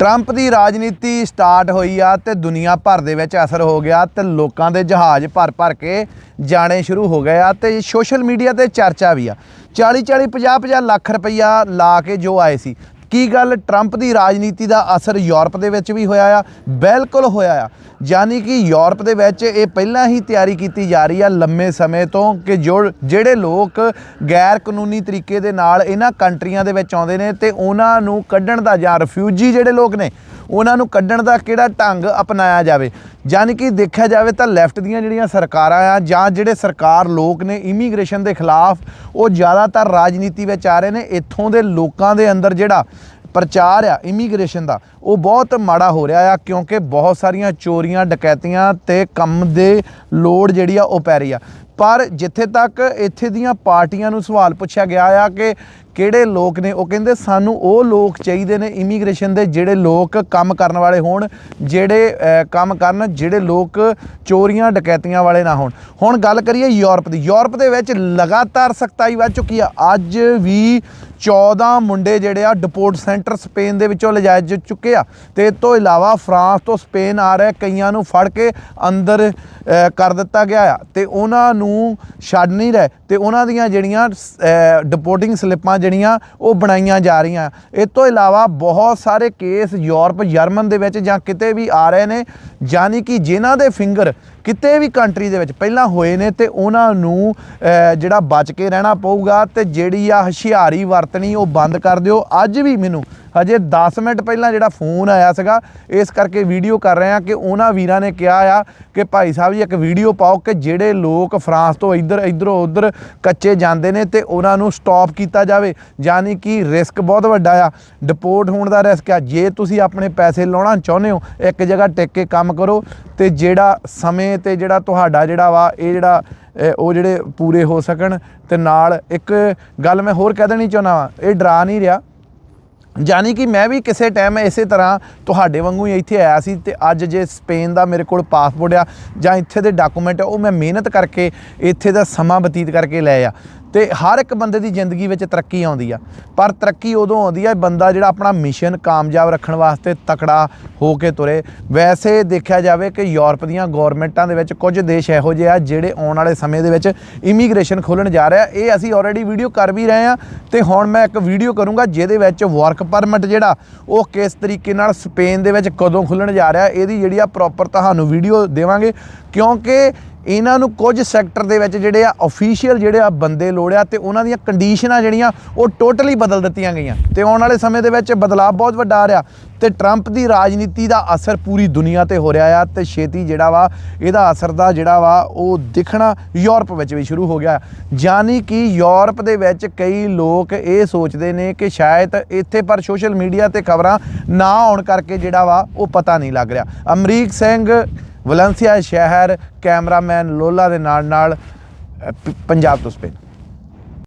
Trump ਦੀ ਰਾਜਨੀਤੀ start ਹੋਈ ਆ ਤੇ ਦੁਨੀਆ ਭਰ ਦੇ ਵਿੱਚ ਅਸਰ ਹੋ ਗਿਆ ਤੇ ਲੋਕਾਂ ਦੇ ਜਹਾਜ਼ ਭਰ ਭਰ ਕੇ ਜਾਣੇ ਸ਼ੁਰੂ ਹੋ ਗਏ ਆ ਤੇ ਸੋਸ਼ਲ ਮੀਡੀਆ ਤੇ ਚਰਚਾ ਵੀ ਆ। 40 40 50 50 ਲੱਖ ਰੁਪਈਆ ਲਾ ਕੇ ਜੋ ਆਏ ਸੀ। ਕੀ ਗੱਲ ਟਰੰਪ ਦੀ ਰਾਜਨੀਤੀ ਦਾ ਅਸਰ ਯੂਰਪ ਦੇ ਵਿੱਚ ਵੀ ਹੋਇਆ ਆ? ਬਿਲਕੁਲ ਹੋਇਆ ਆ। ਯਾਨੀ ਕਿ ਯੂਰਪ ਦੇ ਵਿੱਚ ਇਹ ਪਹਿਲਾਂ ਹੀ ਤਿਆਰੀ ਕੀਤੀ ਜਾ ਰਹੀ ਆ ਲੰਮੇ ਸਮੇਂ ਤੋਂ ਕਿ ਜੋ ਜਿਹੜੇ ਲੋਕ ਗੈਰ ਕਾਨੂੰਨੀ ਤਰੀਕੇ ਦੇ ਨਾਲ ਇਹਨਾਂ ਕੰਟਰੀਆਂ ਦੇ ਵਿੱਚ ਆਉਂਦੇ ਨੇ ਤੇ ਉਹਨਾਂ ਨੂੰ ਕੱਢਣ ਦਾ ਜਾਂ ਰਿਫਿਊਜੀ ਜਿਹੜੇ ਲੋਕ ਨੇ, ਉਹਨਾਂ ਨੂੰ ਕੱਢਣ ਦਾ ਕਿਹੜਾ ਢੰਗ ਅਪਣਾਇਆ ਜਾਵੇ? ਯਾਨੀ ਕਿ ਦੇਖਿਆ ਜਾਵੇ ਤਾਂ ਲੈਫਟ ਦੀਆਂ ਜਿਹੜੀਆਂ ਸਰਕਾਰਾਂ ਆ ਜਾਂ ਜਿਹੜੇ ਸਰਕਾਰ ਲੋਕ ਨੇ ਇਮੀਗ੍ਰੇਸ਼ਨ ਦੇ ਖਿਲਾਫ, ਉਹ ਜ਼ਿਆਦਾਤਰ ਰਾਜਨੀਤੀ ਵਿੱਚ ਆ ਰਹੇ ਨੇ, ਇੱਥੋਂ ਦੇ ਲੋਕਾਂ ਦੇ ਅੰਦਰ ਜਿਹੜਾ ਪ੍ਰਚਾਰ ਆ ਇਮੀਗ੍ਰੇਸ਼ਨ ਦਾ, ਉਹ ਬਹੁਤ ਮਾੜਾ ਹੋ ਰਿਹਾ ਆ ਕਿਉਂਕਿ ਬਹੁਤ ਸਾਰੀਆਂ ਚੋਰੀਆਂ, ਡਕੈਤੀਆਂ ਤੇ ਕੰਮ ਦੇ ਲੋੜ ਜਿਹੜੀ ਆ ਉਹ ਪੈ ਰਹੀ ਆ। ਪਰ ਜਿੱਥੇ ਤੱਕ ਇੱਥੇ ਦੀਆਂ ਪਾਰਟੀਆਂ ਨੂੰ ਸਵਾਲ ਪੁੱਛਿਆ ਗਿਆ ਆ ਕਿ ਕਿਹੜੇ ਲੋਕ ਨੇ? ਉਹ ਕਹਿੰਦੇ ਸਾਨੂੰ ਉਹ ਲੋਕ ਚਾਹੀਦੇ ਨੇ ਇਮੀਗ੍ਰੇਸ਼ਨ ਦੇ ਜਿਹੜੇ ਲੋਕ ਕੰਮ ਕਰਨ ਵਾਲੇ ਹੋਣ, ਜਿਹੜੇ ਕੰਮ ਕਰਨ, ਜਿਹੜੇ ਲੋਕ ਚੋਰੀਆਂ, ਡਕੈਤੀਆਂ ਵਾਲੇ ਨਾ ਹੋਣ। ਹੁਣ ਗੱਲ ਕਰੀਏ ਯੂਰਪ ਦੀ। ਯੂਰਪ ਦੇ ਵਿੱਚ ਲਗਾਤਾਰ ਸਖਤਾਈ ਵੱਧ ਚੁੱਕੀ ਆ। ਅੱਜ ਵੀ 14 ਮੁੰਡੇ ਜਿਹੜੇ ਆ ਡਿਪੋਰਟ ਸੈਂਟਰ ਸਪੇਨ ਦੇ ਵਿੱਚੋਂ ਲਿਜਾਏ ਜ- ਚੁੱਕੇ ਆ। ਤੇ ਇਸ ਤੋਂ ਇਲਾਵਾ ਫਰਾਂਸ ਤੋਂ ਸਪੇਨ ਆ ਰਹੇ ਕਈਆਂ ਨੂੰ ਫੜ ਕੇ ਅੰਦਰ ਕਰ ਦਿੱਤਾ ਗਿਆ ਆ। ਤੇ ਉਹਨਾਂ ਨੂੰ ਛੱਡ ਨਹੀਂ ਰਹੇ। ਤੇ ਉਹਨਾਂ ਦੀਆਂ ਜਿਹੜੀਆਂ ਡਿਪੋਰਟਿੰਗ ਸਲਿੱਪਾਂ ਜਿਹੜੀਆਂ ਉਹ ਬਣਾਈਆਂ ਜਾ ਰਹੀਆਂ। ਇਸ ਤੋਂ ਇਲਾਵਾ ਬਹੁਤ ਸਾਰੇ ਕੇਸ ਯੂਰਪ, ਜਰਮਨ ਦੇ ਵਿੱਚ ਜਾਂ ਕਿਤੇ ਵੀ ਆ ਰਹੇ ਨੇ, ਯਾਨੀ ਕਿ ਜਿਨ੍ਹਾਂ ਦੇ ਫਿੰਗਰ ਕਿਤੇ ਵੀ ਕੰਟਰੀ ਦੇ ਵਿੱਚ ਪਹਿਲਾਂ ਹੋਏ ਨੇ ਤੇ ਉਹਨਾਂ ਨੂੰ ਜਿਹੜਾ ਬਚ ਕੇ ਰਹਿਣਾ ਪਊਗਾ ਤੇ ਜਿਹੜੀ ਆ ਹੁਸ਼ਿਆਰੀ ਵਰਤਣੀ ਉਹ ਬੰਦ ਕਰ ਦਿਓ। ਅੱਜ ਵੀ ਮੈਨੂੰ ਹਜੇ 10 ਮਿੰਟ ਪਹਿਲਾਂ ਜਿਹੜਾ ਫੋਨ ਆਇਆ ਸੀਗਾ, ਇਸ ਕਰਕੇ ਵੀਡੀਓ ਕਰ ਰਹੇ ਆ ਕਿ ਉਹਨਾਂ ਵੀਰਾਂ ਨੇ ਕਿਹਾ ਆ ਕਿ ਭਾਈ ਸਾਹਿਬ ਜੀ ਇੱਕ ਵੀਡੀਓ ਪਾਓ ਕਿ ਜਿਹੜੇ ਲੋਕ ਫਰਾਂਸ ਤੋਂ ਇੱਧਰ, ਇੱਧਰੋਂ ਉੱਧਰ ਕੱਚੇ ਜਾਂਦੇ ਨੇ ਤੇ ਉਹਨਾਂ ਨੂੰ ਸਟਾਪ ਕੀਤਾ ਜਾਵੇ। ਯਾਨੀ ਕਿ ਰਿਸਕ ਬਹੁਤ ਵੱਡਾ ਆ। ਡਿਪੋਰਟ ਹੋਣ ਦਾ ਰਿਸਕ ਆ। ਜੇ ਤੁਸੀਂ ਆਪਣੇ ਪੈਸੇ ਲਾਉਣਾ ਚਾਹੁੰਦੇ ਹੋ, ਇੱਕ ਜਗ੍ਹਾ ਟਿਕ ਕੇ ਕੰਮ ਕਰੋ ਤੇ ਜਿਹੜਾ ਸਮੇਂ ਤੇ ਜਿਹੜਾ ਤੁਹਾਡਾ ਜਿਹੜਾ ਵਾ, ਇਹ ਜਿਹੜਾ ਉਹ ਜਿਹੜੇ ਪੂਰੇ ਹੋ ਸਕਣ ਤੇ ਨਾਲ ਇੱਕ ਗੱਲ ਮੈਂ ਹੋਰ ਕਹਿ ਦੇਣੀ ਚਾਹੁੰਦਾ ਵਾਂ, ਇਹ ਡਰਾ ਨਹੀਂ ਰਿਹਾ। ਜਾਨੀ ਕਿ ਮੈਂ ਵੀ ਕਿਸੇ ਟਾਈਮ ਇਸੇ ਤਰ੍ਹਾਂ ਤੁਹਾਡੇ ਵਾਂਗੂ ਹੀ ਇੱਥੇ ਆਇਆ ਸੀ ਤੇ ਅੱਜ ਜੇ ਸਪੇਨ ਦਾ ਮੇਰੇ ਕੋਲ ਪਾਸਪੋਰਟ ਆ ਜਾਂ ਇੱਥੇ ਦੇ ਡਾਕੂਮੈਂਟ ਆ, ਉਹ ਮੈਂ ਮਿਹਨਤ ਕਰਕੇ ਇੱਥੇ ਦਾ ਸਮਾਂ ਬਤੀਤ ਕਰਕੇ ਲੈ ਆ। ਤੇ ਹਰ ਇੱਕ ਬੰਦੇ ਦੀ ਜ਼ਿੰਦਗੀ ਵਿੱਚ ਤਰੱਕੀ ਆਉਂਦੀ ਆ। ਪਰ ਤਰੱਕੀ ਉਦੋਂ ਆਉਂਦੀ ਆ ਬੰਦਾ ਜਿਹੜਾ ਆਪਣਾ ਮਿਸ਼ਨ ਕਾਮਯਾਬ ਰੱਖਣ ਵਾਸਤੇ ਤਕੜਾ ਹੋ ਕੇ ਤੁਰੇ। ਵੈਸੇ ਦੇਖਿਆ ਜਾਵੇ ਕਿ ਯੂਰਪ ਦੀਆਂ ਗਵਰਨਮੈਂਟਾਂ ਦੇ ਵਿੱਚ ਕੁਝ ਦੇਸ਼ ਇਹੋ ਜਿਹੇ ਆ ਜਿਹੜੇ ਆਉਣ ਵਾਲੇ ਸਮੇਂ ਦੇ ਵਿੱਚ ਇਮੀਗ੍ਰੇਸ਼ਨ ਖੋਲਣ ਜਾ ਰਿਹਾ। ਇਹ ਅਸੀਂ ਆਲਰੇਡੀ ਵੀਡੀਓ ਕਰ ਵੀ ਰਹੇ ਆ ਤੇ ਹੁਣ ਮੈਂ ਇੱਕ ਵੀਡੀਓ ਕਰੂੰਗਾ ਜਿਹਦੇ ਵਿੱਚ ਵਰਕ ਪਰਮਿਟ ਜਿਹੜਾ ਉਹ ਕਿਸ ਤਰੀਕੇ ਨਾਲ ਸਪੇਨ ਦੇ ਵਿੱਚ ਕਦੋਂ ਖੁੱਲਣ ਜਾ ਰਿਹਾ, ਇਹਦੀ ਜਿਹੜੀ ਆ ਪ੍ਰੋਪਰ ਤੁਹਾਨੂੰ ਵੀਡੀਓ ਦੇਵਾਂਗੇ। ਕਿਉਂਕਿ ਇਹਨਾਂ ਨੂੰ ਕੁਝ ਸੈਕਟਰ ਦੇ ਵਿੱਚ ਜਿਹੜੇ ਆ ਅਫੀਸ਼ੀਅਲ ਜਿਹੜੇ ਆ ਬੰਦੇ ਲੋੜਿਆ ਤੇ ਉਹਨਾਂ ਦੀਆਂ ਕੰਡੀਸ਼ਨਾਂ ਜਿਹੜੀਆਂ ਉਹ ਟੋਟਲੀ ਬਦਲ ਦਿੱਤੀਆਂ ਗਈਆਂ। ਤੇ ਆਉਣ ਵਾਲੇ ਸਮੇਂ ਦੇ ਵਿੱਚ ਬਦਲਾਅ ਬਹੁਤ ਵੱਡਾ ਆ ਰਿਹਾ। ਤੇ ਟਰੰਪ ਦੀ ਰਾਜਨੀਤੀ ਦਾ ਅਸਰ ਪੂਰੀ ਦੁਨੀਆ ਤੇ ਹੋ ਰਿਹਾ ਆ ਤੇ ਛੇਤੀ ਜਿਹੜਾ ਵਾ ਇਹਦਾ ਅਸਰ ਦਾ ਜਿਹੜਾ ਵਾ ਉਹ ਦਿਖਣਾ ਯੂਰਪ ਵਿੱਚ ਵੀ ਸ਼ੁਰੂ ਹੋ ਗਿਆ। ਯਾਨੀ ਕਿ ਯੂਰਪ ਦੇ ਵਿੱਚ ਕਈ ਲੋਕ ਇਹ ਸੋਚਦੇ ਨੇ ਕਿ ਸ਼ਾਇਦ ਇੱਥੇ ਪਰ ਸੋਸ਼ਲ ਮੀਡੀਆ ਤੇ ਖਬਰਾਂ ਨਾ ਆਉਣ ਕਰਕੇ ਜਿਹੜਾ ਵਾ ਉਹ ਪਤਾ ਨਹੀਂ ਲੱਗ ਰਿਹਾ। ਅਮਰੀਕ ਸਿੰਘ ਵਲੰਸੀਆ ਸ਼ਹਿਰ ਕੈਮਰਾਮੈਨ ਲੋਲਾ ਦੇ ਨਾਲ ਨਾਲ ਪੰਜਾਬ ਤੋਂ ਸਪੇਨ।